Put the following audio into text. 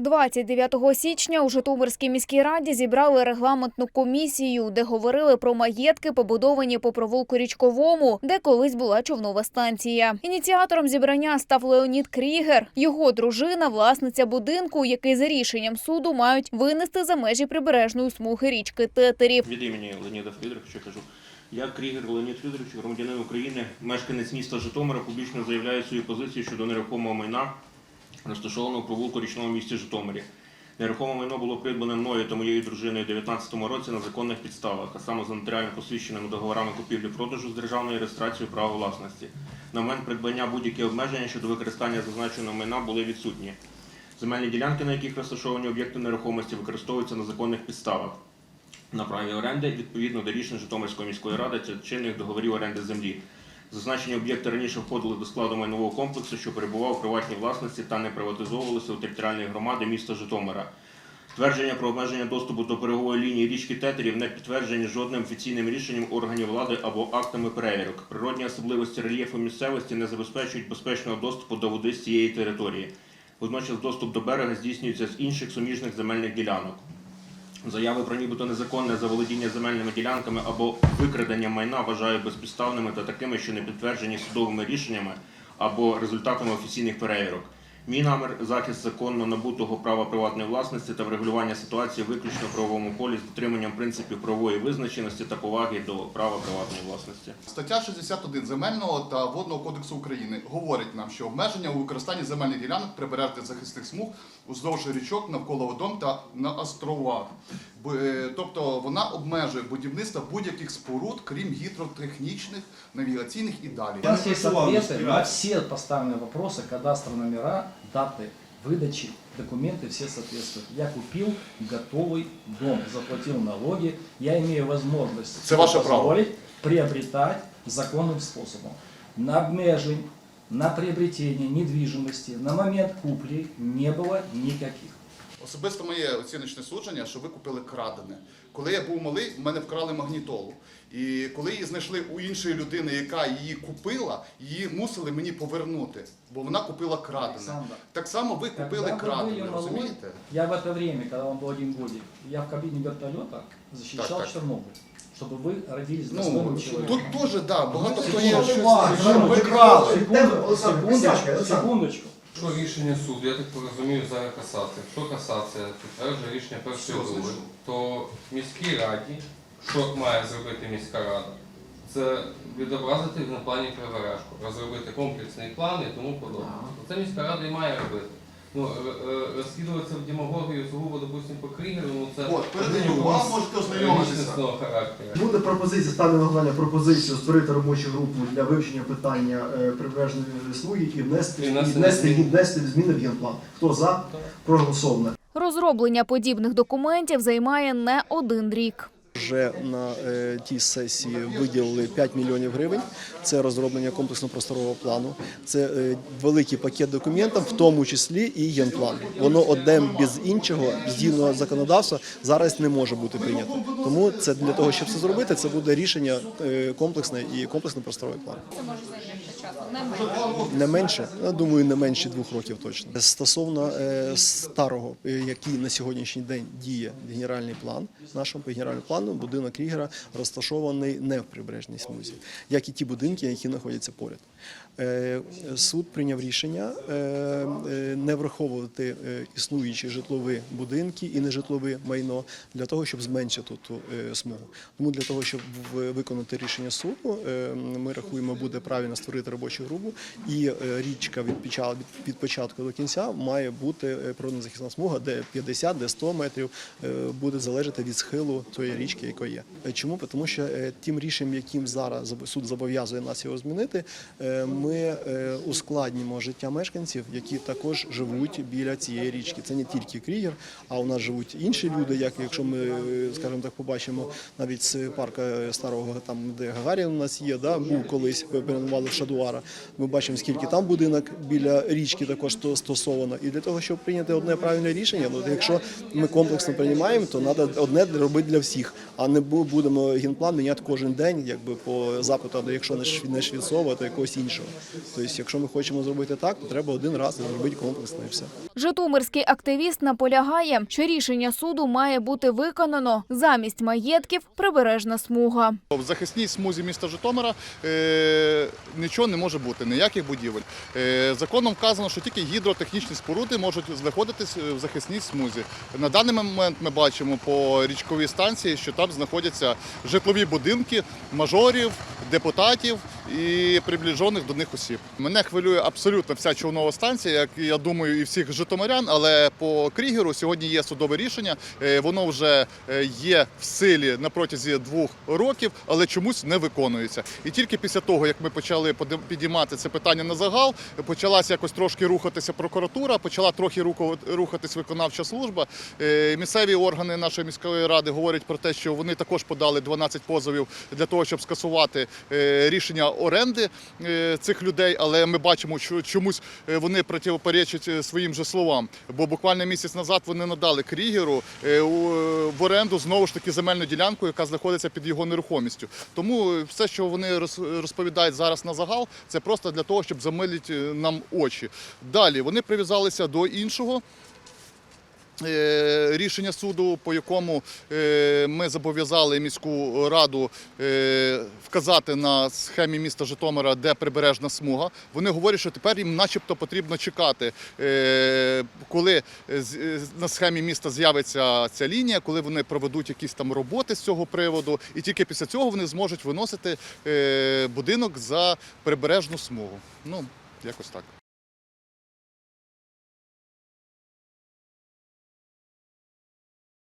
29 січня у Житомирській міській раді зібрали регламентну комісію, де говорили про маєтки, побудовані по провулку Річковому, де колись була човнова станція. Ініціатором зібрання став Леонід Крігер. Його дружина, власниця будинку, який за рішенням суду мають винести за межі прибережної смуги річки Тетерів. Від імені Леоніда Федоровича кажу. Я Крігер Леонід Федорович, громадянин України, мешканець міста Житомира, публічно заявляю свою позицію щодо нерухомого майна, розташованого провулку річному місті Житомирі. Нерухоме майно було придбане мною та моєю дружиною у 2019 році на законних підставах, а саме за нотаріально посвідченими договорами купівлі-продажу з державною реєстрацією права власності. На момент придбання будь-які обмеження щодо використання зазначеного майна були відсутні. Земельні ділянки, на яких розташовані об'єкти нерухомості, використовуються на законних підставах на праві оренди відповідно до рішень Житомирської міської ради та чинних договорів оренди землі. Зазначені об'єкти раніше входили до складу майнового комплексу, що перебував у приватній власності та не приватизовувалися у територіальної громади міста Житомира. Твердження про обмеження доступу до берегової лінії річки Тетерів не підтверджені жодним офіційним рішенням органів влади або актами перевірок. Природні особливості рельєфу місцевості не забезпечують безпечного доступу до води з цієї території. Водночас доступ до берега здійснюється з інших суміжних земельних ділянок. Заяви про нібито незаконне заволодіння земельними ділянками або викрадення майна вважаю безпідставними та такими, що не підтверджені судовими рішеннями або результатами офіційних перевірок. Мій намір захист законно набутого права приватної власності та врегулювання ситуації виключно в правовому полі з дотриманням принципів правової визначеності та поваги до права приватної власності. Стаття 61 Земельного та Водного кодексу України говорить нам, що обмеження у використанні земельних ділянок прибережних захисних смуг уздовж річок навколо водом та на островах. Б- е, Тобто вона обмежує будівництво будь-яких споруд, крім гідротехнічних, навігаційних і далі. У нас есть ответы на все поставленные вопросы, кадастровые номера, Даты выдачи, документы все соответствуют. Я купил готовый дом, заплатил налоги, я имею возможность Это ваше право. приобретать законным способом. На обмежень, на приобретение недвижимости на момент купли не было никаких. Особисто моє оціночне судження, що ви купили крадене. Коли я був малий, в мене вкрали магнітолу. І коли її знайшли у іншої людини, яка її купила, її мусили мені повернути, бо вона купила крадене. Олександр, Так само ви купили Когда вы крадене, были малой, розумієте? Я в это время, когда вам был один годик, я в кабине вертолета защищал Так, так. Чернобыль, чтобы вы родились Ну, достойным человеком. тут теж, да, багато хто є. Секунду, щось- секунду, ви крали. секунду, Олександр, секундочку, присядьте, Олександр. секундочку. Що рішення суду, я так розумію, зараз касація. Якщо касація підтверджує рішення першої Все, то в міській раді, що має зробити міська рада, це відобразити на плані прибережку, розробити комплексний план і тому подобне. Це міська рада і має робити. Ну, е- е, розслідуватися в демагогію сугубо, допустимо, по Кригеру, ну це От, передаю вам, можете ознайомитися. лічностного характеру. Буде пропозиція, ставлю на голосування пропозицію створити робочу групу для вивчення питання е, прибережної смуги і внести, І і внести внести, зміни. внести зміни в генплан. Хто за? Проголосовано. Розроблення подібних документів займає не один рік. Вже на е, тій сесії виділили 5 мільйонів гривень. Це розроблення комплексного просторового плану. Це е, великий пакет документів, в тому числі і генплан. Воно одне без іншого з законодавства зараз не може бути прийнято. Тому це для того, щоб це зробити, це буде рішення е, комплексне і комплексний просторовий план. Не менше. Я думаю, не менше двох років точно. Стосовно е, старого, е, який на сьогоднішній день діє генеральний план, нашому генеральному плану будинок Крігера розташований не в прибережній смузі, як і ті будинки, які знаходяться поряд. Е, Суд прийняв рішення не враховувати існуючі житлові будинки і нежитлове майно для того, щоб зменшити ту смугу. Тому для того, щоб виконати рішення суду, ми рахуємо, буде правильно створити робочу групу, і е, річка від початку, до кінця має бути е, природно-захисна смуга, де 50, де 100 метрів е, буде залежати від схилу тої річки, яка є. Чому? Тому що тим рішенням, яким зараз суд зобов'язує нас його змінити, ми ускладнимо життя мешканців, які також живуть біля цієї річки. Це не тільки Крігер, а у нас живуть інші люди. Як якщо ми, скажімо так, побачимо навіть з парка старого, там де Гагарін у нас є, да був колись перейменували в Шадуар. Тротуара. Ми бачимо, скільки там будинок біля річки також стосовано. І для того, щоб прийняти одне правильне рішення, ну якщо ми комплексно приймаємо, то треба одне робити для всіх, а не бу- будемо генплан міняти кожен день, якби по запиту, або якщо не Шві- не Швецова, то якогось іншого. Тобто, якщо ми хочемо зробити так, то треба один раз зробити комплексно і все. Житомирський активіст наполягає, що рішення суду має бути виконано замість маєтків прибережна смуга. В захисній смузі міста Житомира е, нічого не може бути, ніяких будівель. Е, законом вказано, що тільки гідротехнічні споруди можуть знаходитись в захисній смузі. На даний момент ми бачимо по річковій станції, що там знаходяться житлові будинки мажорів, депутатів і приближених до них осіб. Мене хвилює абсолютно вся човнова станція, як я думаю, і всіх житомирян. Але по Крігеру сьогодні є судове рішення. Е, Воно вже е, є в силі на протязі двох років, але чомусь не виконується. І тільки після того, як ми почали підіймати це питання на загал, почалася якось трошки рухатися прокуратура, почала трохи рухатись виконавча служба. Е, Місцеві органи нашої міської ради говорять про те, що вони також подали 12 позовів для того, щоб скасувати е, рішення оренди е, цих людей. Але ми бачимо, що чомусь вони противоречать е, своїм же словам. Бо буквально місяць назад вони надали Крігеру в оренду знову ж таки земельну ділянку, яка знаходиться під його нерухомістю. Тому все, що вони роз- розповідають зараз на загал, це просто для того, щоб замилити е, нам очі. Далі вони прив'язалися до іншого. Е, Рішення суду, по якому е, ми зобов'язали міську раду е, вказати на схемі міста Житомира, де прибережна смуга. Вони говорять, що тепер їм, начебто, потрібно чекати, коли на схемі міста з'явиться ця лінія, коли вони проведуть якісь там роботи з цього приводу, і тільки після цього вони зможуть виносити будинок за прибережну смугу. Ну, якось так.